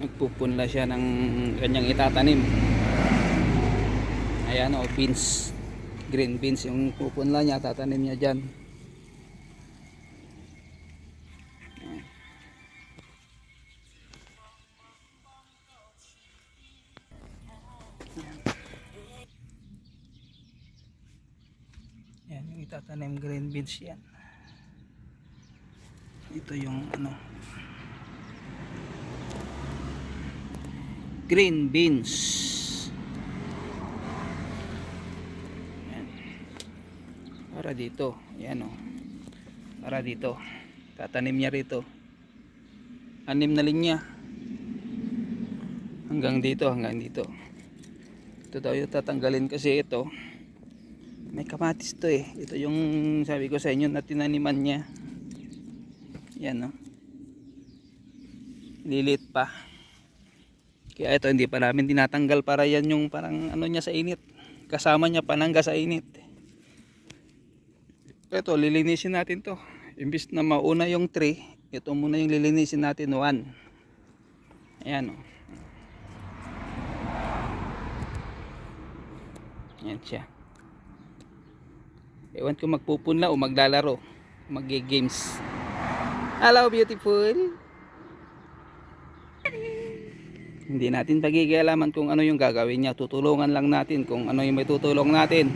nagpupunla siya ng kanyang itatanim. Ayan o beans. Green beans yung pupunla niya tatanim niya dyan. Yan yung itatanim green beans yan. Ito yung ano green beans. Yan. para dito. Yan o para dito. Tatanim niya rito. Anim na linya. Hanggang dito hanggang dito. Ito daw yung tatanggalin kasi ito. May kamatis to eh. Ito yung sabi ko sa inyo na tinaniman niya. Yan no lilit pa kaya ito hindi pa namin tinatanggal para yan yung parang ano niya sa init kasama niya panangga sa init ito lilinisin natin to imbis na mauna yung 3 ito muna yung lilinisin natin 1 ayan o yan siya Ewan ko magpupunla o maglalaro. Mag-games. Hello, beautiful. Hindi natin pagigialaman kung ano yung gagawin niya. Tutulungan lang natin kung ano yung may tutulong natin.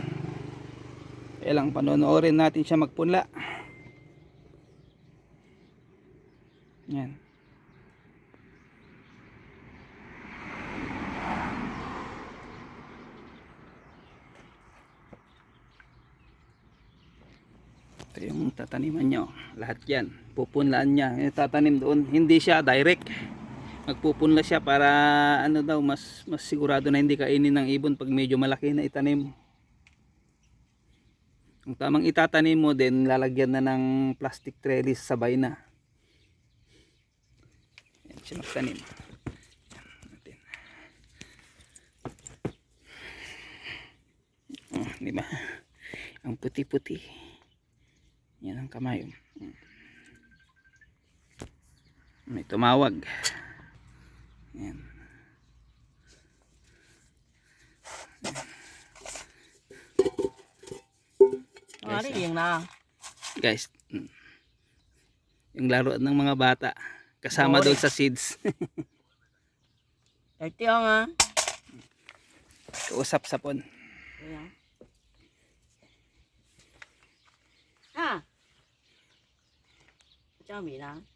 Kailang panonoorin natin siya magpunla. Yan. Ito yung tataniman nyo. Lahat yan. Pupunlaan. Yung tatanim doon. Hindi siya direct. Magpupunla siya para ano daw mas mas sigurado na hindi kainin ng ibon pag medyo malaki na itanim. Ang tamang itatanim mo din lalagyan na ng plastic trellis sabay na. Yan siya magtanim. Oh, di ba? Ang puti-puti. Yan ang kamay. oh. May tumawag. Yan. Ari yung na. Guys, mm. yung laro ng mga bata. Kasama doon sa seeds. Ito yung nga. Kausap sa pon. Ayan. Cho mì đó.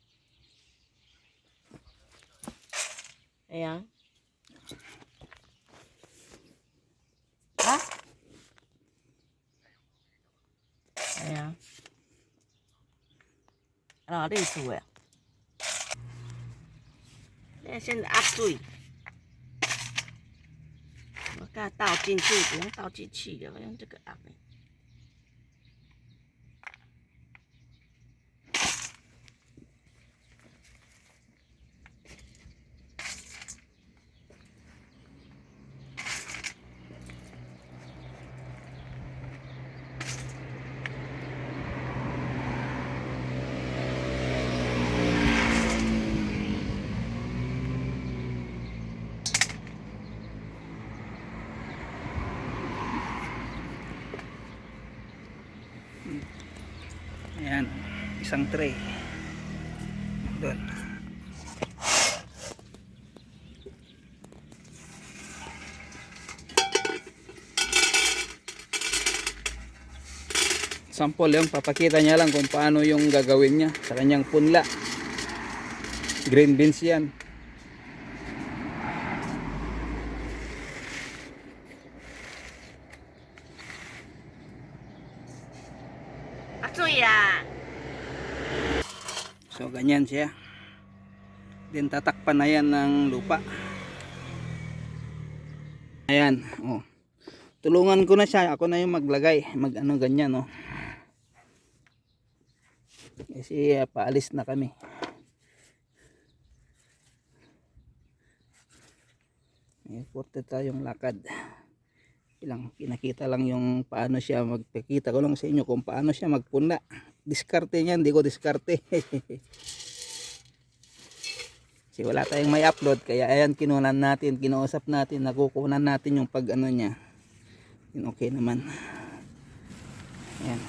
哎呀！啊！哎呀！啊！你煮的？你先压水，我刚倒进去，不用倒进去的，我用这个压的。Ayan. Isang tray. Doon. Sample yung papakita niya lang kung paano yung gagawin niya sa kanyang punla. Green beans yan. Atsuya! So, ganyan siya. Then, tatakpan na yan ng lupa. Ayan, oh. Tulungan ko na siya. Ako na yung maglagay. Mag ano ganyan, oh. Kasi uh, paalis na kami. May 40 tayong lakad. Ilang pinakita lang yung paano siya magpakita ko lang sa inyo kung paano siya magpunla. Diskarte niya, hindi ko diskarte. Kasi wala tayong may upload kaya ayan kinunan natin, kinausap natin, nakukunan natin yung pag ano niya. Yun okay naman. Ayan.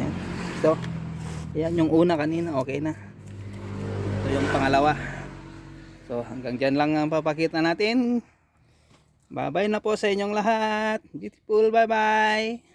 Ayan. So, ayan yung una kanina, okay na. Ito yung pangalawa. So, hanggang dyan lang ang papakita natin. Bye-bye na po sa inyong lahat. Beautiful, bye-bye.